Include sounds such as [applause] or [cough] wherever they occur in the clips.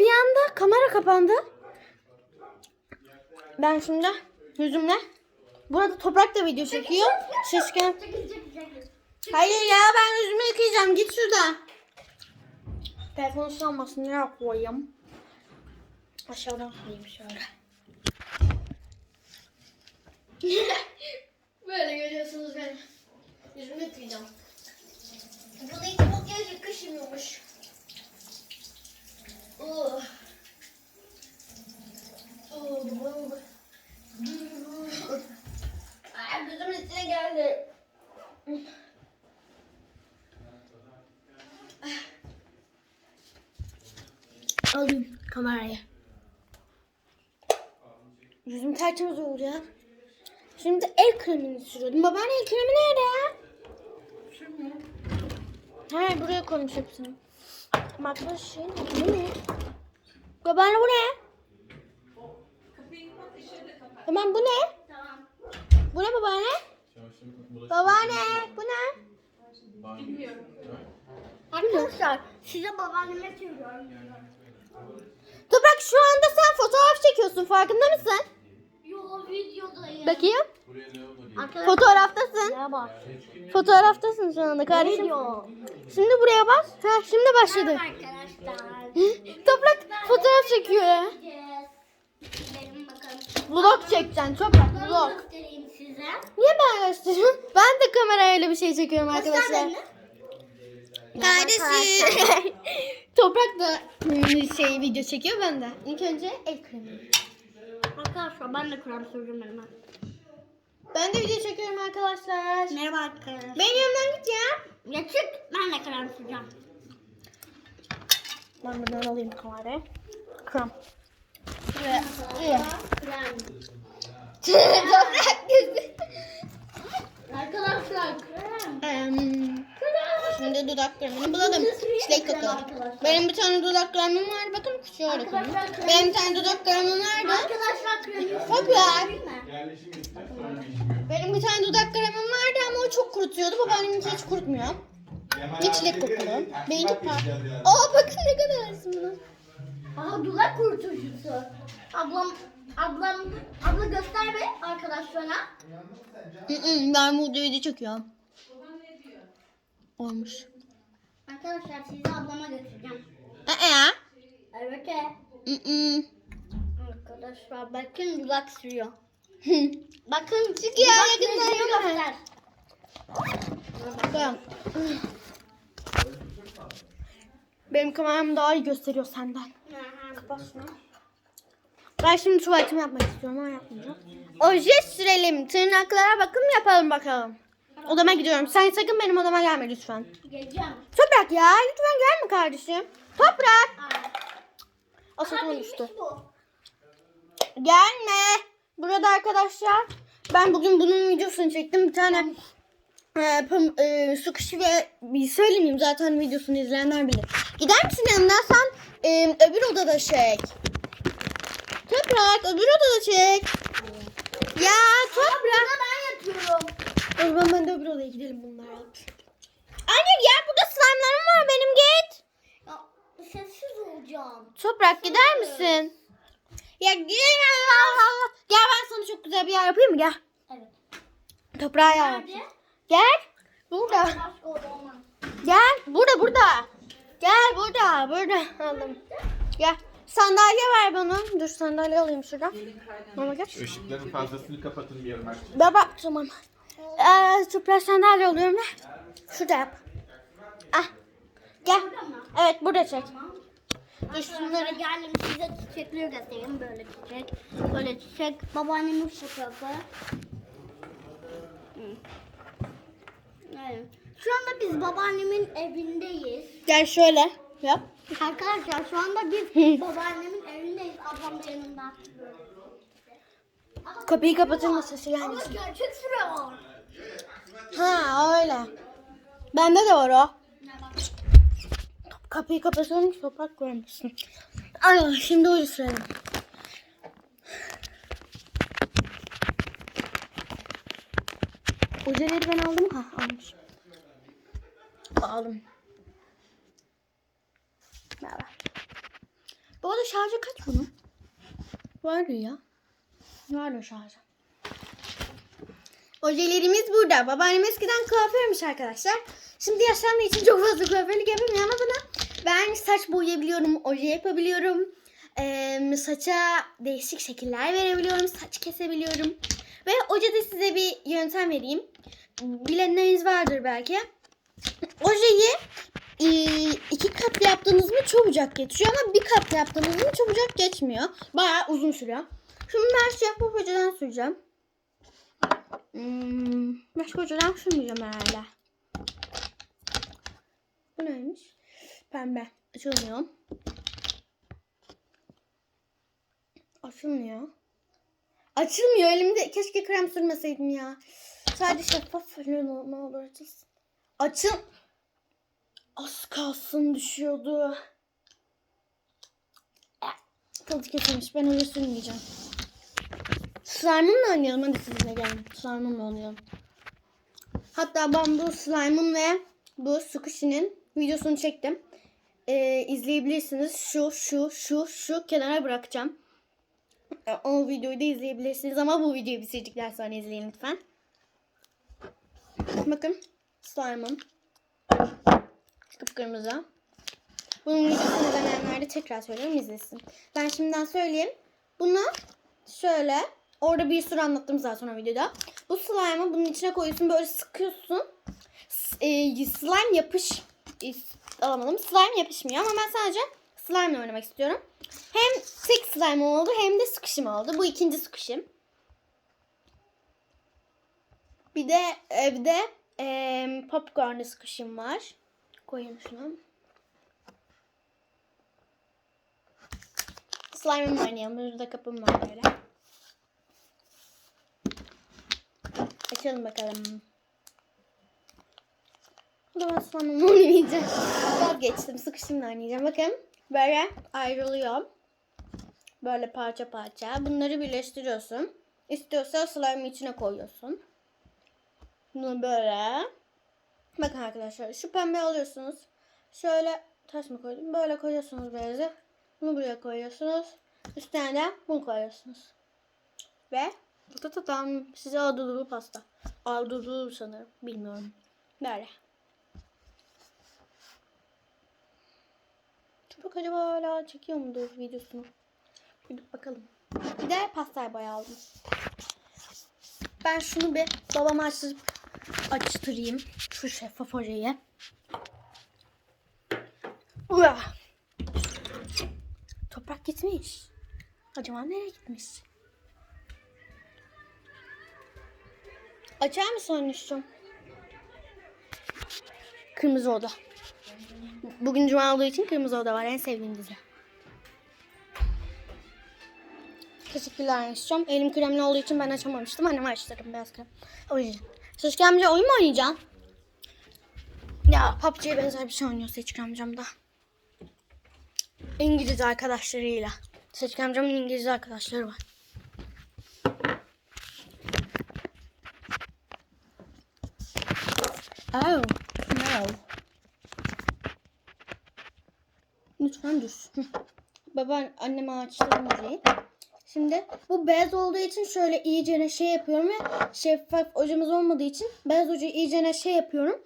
bir anda kamera kapandı. Ben şimdi yüzümle burada toprak da video çekiyor. Şaşkın. Hayır ya ben yüzümü yıkayacağım. Git şurada. Telefonu salmasın. Nereye koyayım? Aşağıdan koyayım şöyle. [laughs] Böyle görüyorsunuz beni. Yüzümü yıkayacağım. Bunu ilk makyaj yakışmıyormuş. Oh. Oh, bu- Ay, gözümün içine geldi. Alayım kamerayı. Yüzüm tertemiz ya. Şimdi el kremini sürüyordum. Babaanne el kremi nerede ya? He buraya koymuş hepsini. Makyaj şey ne? Bu ne? Babaanne bu ne? Tamam bu ne? Tamam. Bu ne babaanne? Babaanne bu ne? Arkadaşlar size babaanneme söylüyorum. Toprak şu anda sen fotoğraf çekiyorsun farkında mısın? Yo videodayım. Bakayım. Arkadaşlar Fotoğraftasın. bak. Fotoğraftasın şu anda kardeşim. Video. Şimdi buraya bas. Ha şimdi başladı. Arkadaşlar. [laughs] Toprak fotoğraf çekiyor ya. Benim bakalım. Vlog çekeceksin Toprak vlog. göstereyim size. Niye ben gösteriyorum? [laughs] Ben de kamerayla bir şey çekiyorum arkadaşlar. Kardeşim. [laughs] Toprak da şey video çekiyor ben de. İlk önce el kremi. Arkadaşlar ben de krem süreceğim hemen. Ben de video çekiyorum arkadaşlar. Merhaba arkadaşlar. Benim yanımdan git ya. Ya çık ben de krem süreceğim. Ben buradan alayım kamerayı. Krem. Krem. Toprak gözü. Arkadaşlar krem. Em, Şimdi dudak kremini buladım. Çilek koku. Benim bir tane dudak kremim var. Bakın şöyle. Arkadaşlar krem. Benim bir tane dudak kremim vardı. Arkadaşlar krem. Toprak. Yerleşim bitti. Sonra bir işim yok. Benim bir tane dudak kremim vardı ama o çok kurutuyordu. Babaannem hiç kurutmuyor. Bir çilek kokulu. Beğendik mi? Aa bakın ne kadar aslında. Aha dudak kurutucusu. Ablam ablam abla göster be arkadaşlarına. Ben burada video çekiyorum. Olmuş. Arkadaşlar sizi ablama götüreceğim. Aa. Evet. e. Mm-mm. Arkadaşlar bakın dudak sürüyor. Bakın Dudak yakından bezini göster. Benim kameram daha iyi gösteriyor senden. Kapat şunu. Ben şimdi tuvaletimi yapmak istiyorum ama yapmayacağım. Oje sürelim. Tırnaklara bakım yapalım bakalım. Odama gidiyorum. Sen sakın benim odama gelme lütfen. Geleceğim. Toprak ya lütfen gelme kardeşim. Toprak. Aa, düştü. bu. Gelme. Burada arkadaşlar ben bugün bunun videosunu çektim. Bir tane e, pam- e, su kuşu ve bir söylemeyeyim zaten videosunu izleyenler bilir. Gider misin yanımdan sen e, öbür odada çek. Toprak öbür odada çek. Ya Toprak. Burada ben yatıyorum. O zaman ben de öbür odaya gidelim bunlar alıp. Anne ya burada slime'larım var benim git. Ya, sessiz olacağım. Toprak gider misin? Ya gel Gel ben sana çok güzel bir yer yapayım mı gel. Evet. Toprağa yer yapayım. Gel. Burada. Gel. Burada burada. Gel burada. Burada. Aldım. Gel. Sandalye ver bana. Dur sandalye alayım şuradan. Mama gel. Işıkların fazlasını kapatın bir yerine. Baba tamam. Ee, toprak sandalye alıyorum da. Şurada yap. Ah. Gel. Evet burada çek. Şunları. geldim size çiçekleri göstereyim. Böyle çiçek. Böyle çiçek. Babaannemin fotoğrafı. Evet. Şu anda biz babaannemin evindeyiz. Gel şöyle. Yap. Arkadaşlar şu anda biz babaannemin evindeyiz. Ablam da yanında. Kapıyı kapatın sesi Ama gelmesin. gerçek süre var. Ha öyle. Bende de var o. Kapıyı kapatalım ki toprak görmesin. Ay şimdi öyle sürelim. Ojeleri ben aldım. Ha almış. Aldım. Merhaba. Bu arada şarjı kaç bunun? Vardı ya. Vardı şarjı. Ojelerimiz burada. Babaannem eskiden kuaförmüş arkadaşlar. Şimdi yaşlandığı için çok fazla kuaförlük yapamıyor ama bana ben saç boyayabiliyorum, oje yapabiliyorum. Ee, saça değişik şekiller verebiliyorum, saç kesebiliyorum. Ve ojede size bir yöntem vereyim. Bilenleriniz vardır belki. Ojeyi e, iki kat yaptığınız mı çabucak geçiyor ama bir kat yaptığınız mı çabucak geçmiyor. Bayağı uzun sürüyor. Şimdi ben şeffaf hocadan süreceğim. Hmm, başka hocadan sürmeyeceğim herhalde. Bu neymiş? Pembe. Açılmıyor. Açılmıyor. Açılmıyor elimde. Keşke krem sürmeseydim ya. Sadece şeffaf ne ne olur açılsın. Açın. Az kalsın düşüyordu. Tadı kesilmiş. Ben öyle sürmeyeceğim. Slime'ımla oynayalım. Hadi sizinle gelin. Slime'ımla oynayalım. Hatta ben bu slime'ın ve bu squishy'nin videosunu çektim. Ee, izleyebilirsiniz. Şu, şu, şu, şu kenara bırakacağım. Ee, O videoyu da izleyebilirsiniz ama bu videoyu bitirdikten sonra izleyin lütfen. Bakın slime'ım. Kıpkırmızı. Bunun videosunu izlemeyenler de tekrar söylüyorum izlesin. Ben şimdiden söyleyeyim. Bunu şöyle orada bir sürü anlattım zaten o videoda. Bu slime'ı bunun içine koyuyorsun böyle sıkıyorsun. E, slime yapış e, alamadım. Slime yapışmıyor ama ben sadece slime oynamak istiyorum. Hem tek slime oldu hem de sıkışım oldu. Bu ikinci sıkışım. Bir de evde e, popcorn sıkışım var. Koyayım şunu. Slime'ımla oynayalım. Burada kapım var böyle. Açalım bakalım. Bu da ben slime'ımla oynayacağım. Vazgeçtim. Sıkışımla oynayacağım. Bakın. Böyle ayrılıyor. Böyle parça parça. Bunları birleştiriyorsun. İstiyorsa slime'ı içine koyuyorsun. Bunu böyle. Bakın arkadaşlar şu pembe alıyorsunuz. Şöyle taş mı koydum? Böyle koyuyorsunuz beyazı. Bunu buraya koyuyorsunuz. Üstüne de bunu koyuyorsunuz. Ve tam size adudulu pasta. Adudulu sanırım. Bilmiyorum. Böyle. Çocuk acaba hala çekiyor mudur videosunu? Gidip bakalım. Bir de pastayı boya aldım. Ben şunu bir babama açtırıp açtırayım. Şu şeffaf. Uah! Toprak gitmiş. Acaba nereye gitmiş? Açar mısın Önüş'cüm? Kırmızı Oda. Bugün cuma olduğu için Kırmızı Oda var. En sevdiğim dizi. Teşekkürler Önüş'cüm. Elim kremli olduğu için ben açamamıştım. Anneme açtırdım beyaz krem. O yüzden. Seçki amca oyun mu oynayacaksın? Ya PUBG'ye benzer bir şey oynuyor Seçki amcam da. İngiliz arkadaşlarıyla. Seçki amcamın İngiliz arkadaşları var. Oh, no. Lütfen düş. Hı. Baba anneme açtırdım orayı. Şimdi bu beyaz olduğu için şöyle iyicene şey yapıyorum ve şeffaf ojemiz olmadığı için beyaz ojeyi iyicene şey yapıyorum.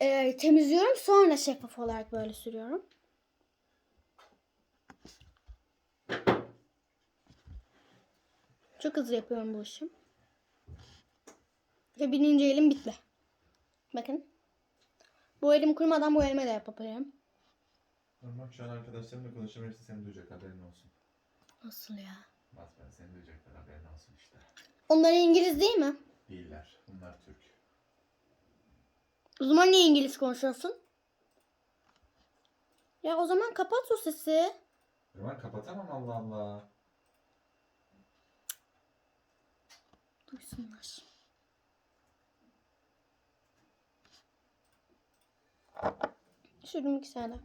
Ee, temizliyorum sonra şeffaf olarak böyle sürüyorum. Çok hızlı yapıyorum bu işi. Ve birinci elim bitti. Bakın. Bu elim kurumadan bu elime de yapabilirim. Normal şu an arkadaşlarımla konuşuyorum. Hepsi seni duyacak haberin olsun. Nasıl ya? Bas ben seni duyacaklar haberin olsun işte. Onlar İngiliz değil mi? Değiller. Bunlar Türk. O zaman niye İngiliz konuşuyorsun? Ya o zaman kapat o sesi. Roman kapatamam Allah Allah. Duysunlar. Sürdüm iki sene.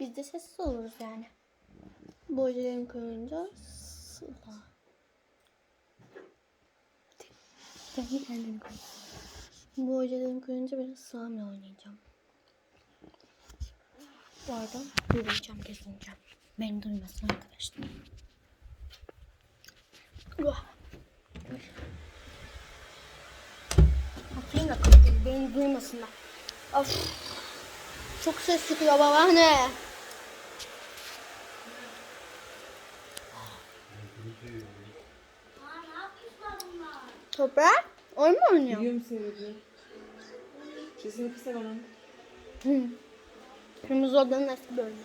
Biz de sessiz oluruz yani. Bu ojelerini koyunca sıla. Kendi kendini koy. Hocalarım görünce biraz Sami oynayacağım. Bu arada yürüyeceğim, gezineceğim. Beni duymasın arkadaşlar. Atayım da kapıyı, beni duymasınlar. Of. Çok ses çıkıyor babaanne. Toprak, oyun mu oynuyor? Mu seyrediyor? Sesini kısa bana. Hı. Kırmızı odanın eski bölümü.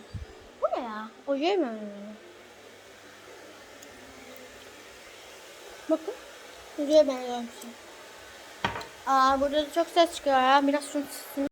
Bu ne ya? Oje mi oynuyor? Bakın. Ojeye benziyormuş. Aa burada da çok ses çıkıyor ya. Biraz sesini